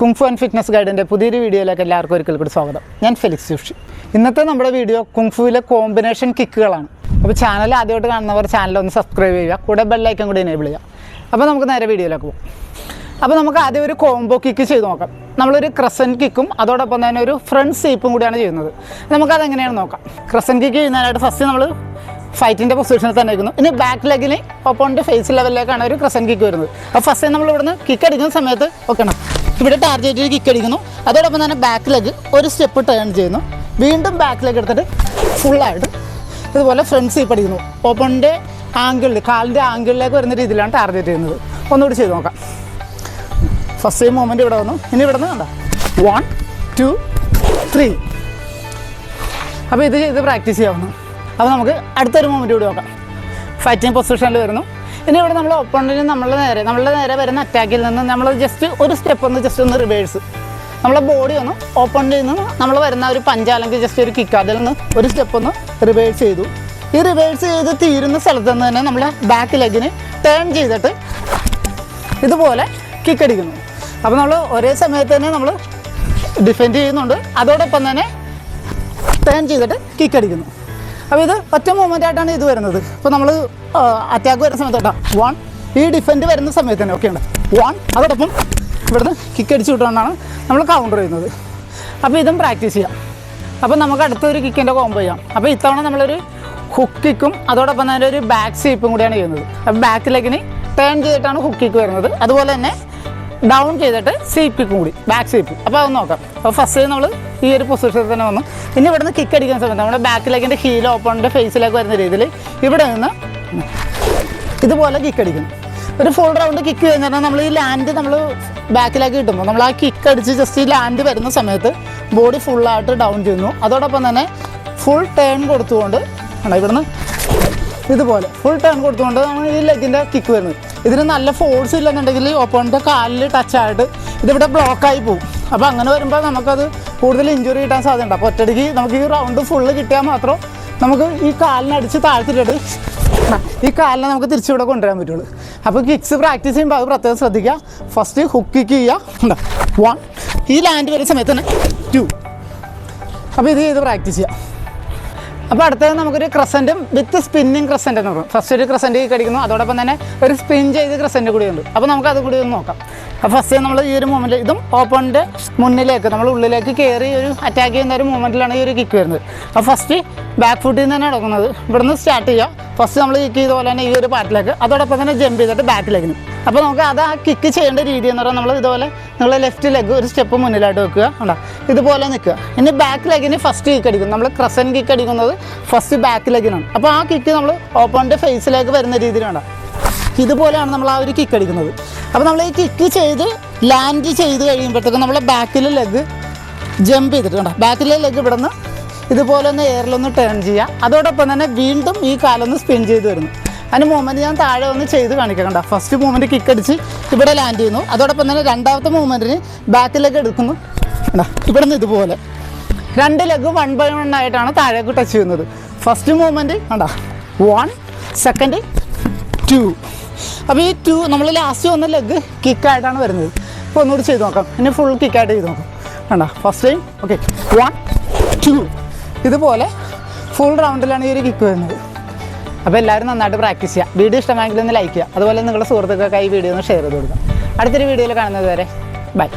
Kung fu and fitness ഗൈഡിന്റെ പുതിയൊരു വീഡിയോയിലേക്ക് എല്ലാവർക്കും ഒരിക്കൽ കൂടി സ്വാഗതം. ഞാൻ ഫെലിക്സ് ജോഷി. ഇന്നത്തെ നമ്മുടെ വീഡിയോ കുങ്ഫുവിലെ കോമ്പിനേഷൻ കിക്കുകളാണ് അപ്പോൾ ചാനൽ ആദ്യമായിട്ട് കാണുന്നവർ ചാനൽ ഒന്ന് സബ്സ്ക്രൈബ് ചെയ്യുക കൂടെ ബെല്ലൈക്കൻ കൂടി എനേബിൾ ചെയ്യുക. അപ്പോൾ നമുക്ക് നേരെ വീഡിയോയിലേക്ക് പോകാം. അപ്പോൾ നമുക്ക് ആദ്യം ഒരു കോംബോ കിക്ക് ചെയ്ത് നോക്കാം. നമ്മളൊരു ക്രസൻ കിക്കും അതോടൊപ്പം തന്നെ ഒരു ഫ്രണ്ട് സീപ്പും കൂടിയാണ് ചെയ്യുന്നത്. നമുക്കത് എങ്ങനെയാണ് നോക്കാം. ക്രസൻ കിക്ക് ചെയ്യുന്നതിനായിട്ട് ഫസ്റ്റ് നമ്മൾ ഫൈറ്റിന്റെ പൊസിഷനിൽ തന്നെ വയ്ക്കുന്നു ഇനി ബാക്ക് ലെഗിന് ഒപ്പോണിന്റെ ഫേസ് ലെവലിലേക്കാണ് ഒരു ക്രസൻ കിക്ക് വരുന്നത്. അപ്പോൾ ഫസ്റ്റ് നമ്മൾ ഇവിടുന്ന് കിക്ക് അടിക്കുന്ന സമയത്ത് ഓക്കെ ഇവിടെ ടാർജറ്റിൽ കിക്ക് അടിക്കുന്നു. അതോടൊപ്പം തന്നെ ബാക്ക് ലെഗ് ഒരു സ്റ്റെപ്പ് ടേൺ ചെയ്യുന്നു. വീണ്ടും ബാക്ക് ലെഗ് എടുത്തിട്ട് ഫുള്ളായിട്ട് ഇതുപോലെ ഫ്രണ്ട് സീപ്പ് അടിക്കുന്നു. ഓപ്പണിന്റെ ആംഗിളിൽ കാലിന്റെ ആംഗിളിലേക്ക് വരുന്ന രീതിയിലാണ് ടാർഗറ്റ് ചെയ്യുന്നത്. ഒന്നുകൂടി ചെയ്ത് നോക്കാം. ഫസ്റ്റ് ടൈം മൂമെന്റ് ഇവിടെ വന്നു. ഇനി ഇവിടെ നിന്ന് കണ്ട? വൺ ടു ത്രീ അപ്പോൾ ഇത് ചെയ്ത് പ്രാക്ടീസ് ചെയ്യാവുന്നു. അപ്പോൾ നമുക്ക് അടുത്തൊരു മൂമെന്റ് കൂടി നോക്കാം. ഫൈറ്റിംഗ് പൊസിഷനിൽ വരുന്നു. ഇനി ഇവിടെ നമ്മൾ ഒപ്പണിന് നമ്മളുടെ നേരെ നമ്മളുടെ നേരെ വരുന്ന അറ്റാക്കിൽ നിന്ന് നമ്മൾ ജസ്റ്റ് ഒരു സ്റ്റെപ്പ് ഒന്ന് ജസ്റ്റ് ഒന്ന് റിവേഴ്സ് നമ്മളെ ബോഡി ഒന്ന് ഓപ്പണിൽ നിന്ന് നമ്മൾ വരുന്ന ഒരു പഞ്ച് അല്ലെങ്കിൽ ജസ്റ്റ് ഒരു കിക്ക് അതിൽ നിന്ന് ഒരു സ്റ്റെപ്പ് ഒന്ന് റിവേഴ്സ് ചെയ്തു. ഈ റിവേഴ്സ് ചെയ്ത് തീരുന്ന സ്ഥലത്ത് നിന്ന് തന്നെ നമ്മളെ ബാക്ക് ലെഗിന് ടേൺ ചെയ്തിട്ട് ഇതുപോലെ കിക്കടിക്കുന്നു അപ്പോൾ നമ്മൾ ഒരേ സമയത്ത് തന്നെ നമ്മൾ ഡിഫെൻഡ് ചെയ്യുന്നുണ്ട്. അതോടൊപ്പം തന്നെ ടേൺ ചെയ്തിട്ട് കിക്ക് അടിക്കുന്നു. അപ്പോൾ ഇത് ഒറ്റ മൂവ്മെന്റ് ആയിട്ടാണ് ഇത് വരുന്നത്. ഇപ്പോൾ നമ്മൾ അറ്റാക്ക് വരുന്ന സമയത്ത് കേട്ടോ വൺ ഈ ഡിഫെൻഡ് വരുന്ന സമയത്ത് തന്നെ ഓക്കെ ഉണ്ട്. വൺ അതോടൊപ്പം ഇവിടുന്ന് കിക്ക് അടിച്ചു വിട്ടുകൊണ്ടാണ് നമ്മൾ കൗണ്ടർ ചെയ്യുന്നത്. അപ്പോൾ ഇതും പ്രാക്ടീസ് ചെയ്യാം. അപ്പോൾ നമുക്ക് അടുത്തൊരു കിക്കിന്റെ കോംബോ ചെയ്യാം. അപ്പോൾ ഇത്തവണ നമ്മളൊരു ഹുക്ക് കിക്കും അതോടൊപ്പം തന്നെ ഒരു ബാക്ക് സ്വീപ്പും കൂടിയാണ് ചെയ്യുന്നത്. അപ്പോൾ ബാക്ക് ലെഗിന് ടേൺ ചെയ്തിട്ടാണ് ഹുക്ക് കിക്ക് വരുന്നത്. അതുപോലെ തന്നെ ഡൗൺ ചെയ്തിട്ട് സ്വീപ്പ് കിക്കും കൂടി ബാക്ക് സ്വീപ്പ് അപ്പോൾ അതൊന്ന് നോക്കാം. അപ്പോൾ ഫസ്റ്റ് നമ്മൾ ഈ ഒരു പൊസിഷനിൽ തന്നെ വന്നു. ഇനി ഇവിടെ നിന്ന് കിക്ക് അടിക്കുന്ന സമയത്ത് നമ്മുടെ ബാക്ക് ലെഗിന്റെ ഹീൽ ഓപ്പണിന്റെ ഫേസിലേക്ക് വരുന്ന രീതിയിൽ ഇവിടെ നിന്ന് ഇതുപോലെ കിക്ക് അടിക്കുന്നു. ഒരു ഫുൾ റൗണ്ട് കിക്ക് കഴിഞ്ഞാൽ നമ്മൾ ഈ ലാൻഡ് നമ്മൾ ബാക്കിലേക്ക് കിട്ടുമ്പോൾ നമ്മൾ ആ കിക്ക് അടിച്ച് ജസ്റ്റ് ഈ ലാൻഡ് വരുന്ന സമയത്ത് ബോഡി ഫുള്ളായിട്ട് ഡൗൺ ചെയ്യുന്നു. അതോടൊപ്പം തന്നെ ഫുൾ ടേൺ കൊടുത്തുകൊണ്ട് ആണ് ഇവിടുന്ന് ഇതുപോലെ ഫുൾ ടേൺ കൊടുത്തുകൊണ്ട് നമ്മൾ ഈ ലെഗിന്റെ കിക്ക് വരുന്നത്. ഇതിന് നല്ല ഫോഴ്സ് ഇല്ലെന്നുണ്ടെങ്കിൽ ഓപ്പോണിന്റെ കാലിൽ ടച്ചായിട്ട് ഇതിവിടെ ബ്ലോക്കായി പോകും. അപ്പോൾ അങ്ങനെ വരുമ്പോൾ നമുക്കത് കൂടുതൽ ഇഞ്ചുറി കിട്ടാൻ സാധ്യതയുണ്ട്. അപ്പോൾ ഒറ്റയടിക്ക് നമുക്ക് ഈ റൗണ്ട് ഫുള്ള് കിട്ടിയാൽ മാത്രം നമുക്ക് ഈ കാലിനടിച്ച് താഴ്ത്തിട്ടിട്ട് ഈ കാലിനെ നമുക്ക് തിരിച്ചിവിടെ കൊണ്ടുവരാൻ പറ്റുള്ളൂ. അപ്പോൾ കിക്സ് പ്രാക്ടീസ് ചെയ്യുമ്പോൾ അത് പ്രത്യേകം ശ്രദ്ധിക്കുക. ഫസ്റ്റ് ഹുക്ക് കിക്ക് ചെയ്യുക. വൺ ഈ ലാൻഡ് വരുന്ന സമയത്ത് തന്നെ ടു അപ്പോൾ ഇത് ചെയ്ത് പ്രാക്ടീസ് ചെയ്യാം. അപ്പോൾ അടുത്തത് നമുക്കൊരു ക്രസന്റും വിത്ത് സ്പിന്നിങ് ക്രസന്റ് എന്ന് പറയും. ഫസ്റ്റ് ഒരു ക്രസന്റ് കടിക്കുന്നു. അതോടൊപ്പം തന്നെ ഒരു സ്പിൻ ചെയ്ത് ക്രസന്റ് കൂടി ഉണ്ട്. അപ്പോൾ നമുക്ക് അതും കൂടി ഒന്ന് നോക്കാം. ഫസ്റ്റ് നമ്മൾ ഈ ഒരു മൂമെന്റ് ഇതും ഓപ്പണിന്റെ മുന്നിലേക്ക് നമ്മൾ ഉള്ളിലേക്ക് കയറി ഒരു അറ്റാക്ക് ചെയ്യുന്ന ഒരു മൂമെന്റിലാണ് ഈ ഒരു കിക്ക് വരുന്നത്. അപ്പോൾ ഫസ്റ്റ് ബാക്ക് ഫുട്ടിൽ നിന്ന് തന്നെ തുടങ്ങുന്നത് ഇവിടുന്ന് സ്റ്റാർട്ട് ചെയ്യുക ഫസ്റ്റ് നമ്മൾ കിക്ക് ചെയ്ത പോലെ തന്നെ ഈ ഒരു പാർട്ടിലേക്ക് അതോടൊപ്പം തന്നെ ജമ്പ് ചെയ്തിട്ട് ബാക്കിലേക്ക് അപ്പോൾ നമുക്ക് അത് ആ കിക്ക് ചെയ്യേണ്ട രീതി എന്ന് പറഞ്ഞാൽ നമ്മൾ ഇതുപോലെ നമ്മൾ ലെഫ്റ്റ് ലെഗ് ഒരു സ്റ്റെപ്പ് മുന്നിലായിട്ട് വെക്കുക. ഉണ്ടോ ഇതുപോലെ നിൽക്കുക. ഇനി ബാക്ക് ലെഗിന് ഫസ്റ്റ് കിക്ക് അടിക്കും നമ്മൾ ക്രസൻ കിക്ക് അടിക്കുന്നത് ഫസ്റ്റ് ബാക്ക് ലെഗിനാണ് അപ്പോൾ ആ കിക്ക് നമ്മൾ ഓപ്പോണിന്റെ ഫേസിലേക്ക് വരുന്ന രീതിയിലാണ്. ഇതുപോലെയാണ് നമ്മൾ ആ ഒരു കിക്ക് അടിക്കുന്നത്. അപ്പോൾ നമ്മൾ ഈ കിക്ക് ചെയ്ത് ലാൻഡ് ചെയ്ത് കഴിയുമ്പോഴത്തേക്കും നമ്മളെ ബാക്കിലെ ലെഗ് ജമ്പ് ചെയ്തിട്ട് കണ്ടോ ബാക്കിലെ ലെഗ് ഇവിടെ നിന്ന് ഇതുപോലെ ഒന്ന് എയറിലൊന്ന് ടേൺ ചെയ്യുക. അതോടൊപ്പം തന്നെ വീണ്ടും ഈ കാലൊന്ന് സ്പിൻ ചെയ്ത് വരുന്നു. അതിന് മൂവ്മെന്റ് ഞാൻ താഴെ ഒന്ന് ചെയ്ത് കാണിക്കാം കണ്ട ഫസ്റ്റ് മൂവ്മെന്റ് കിക്ക് അടിച്ച് ഇവിടെ ലാൻഡ് ചെയ്യുന്നു. അതോടൊപ്പം തന്നെ രണ്ടാമത്തെ മൂവ്മെന്റിന് ബാക്കിലേക്ക് എടുക്കുന്നു. ഇവിടെ നിന്ന് ഇതുപോലെ. രണ്ട് ലെഗ് വൺ ബൈ വൺ ആയിട്ടാണ് താഴേക്ക് ടച്ച് ചെയ്യുന്നത്. ഫസ്റ്റ് മൂവ്മെന്റ് കണ്ടോ? വൺ സെക്കൻഡ് ടു അപ്പോൾ ഈ ടു നമ്മൾ ലാസ്റ്റ് വന്ന ലെഗ് കിക്കായിട്ടാണ് വരുന്നത്. അപ്പോൾ ഒന്നുകൂടി ചെയ്ത് നോക്കാം. ഇനി ഫുൾ കിക്കായിട്ട് ചെയ്ത് നോക്കാം. വേണ്ട first time okay one two ഇതുപോലെ ഫുൾ റൗണ്ടിലാണ് ഈ ഒരു കിക്ക് വരുന്നത്. അപ്പോൾ എല്ലാവരും നന്നായിട്ട് പ്രാക്ടീസ് ചെയ്യുക വീഡിയോ ഇഷ്ടമായെങ്കിൽ ഒന്ന് ലൈക്ക് ചെയ്യുക. അതുപോലെ നിങ്ങളുടെ സുഹൃത്തുക്കൾക്കായി വീഡിയോ ഒന്ന് ഷെയർ ചെയ്ത് കൊടുക്കുക. അടുത്തൊരു വീഡിയോയിൽ കാണുന്നത് വരെ ബൈ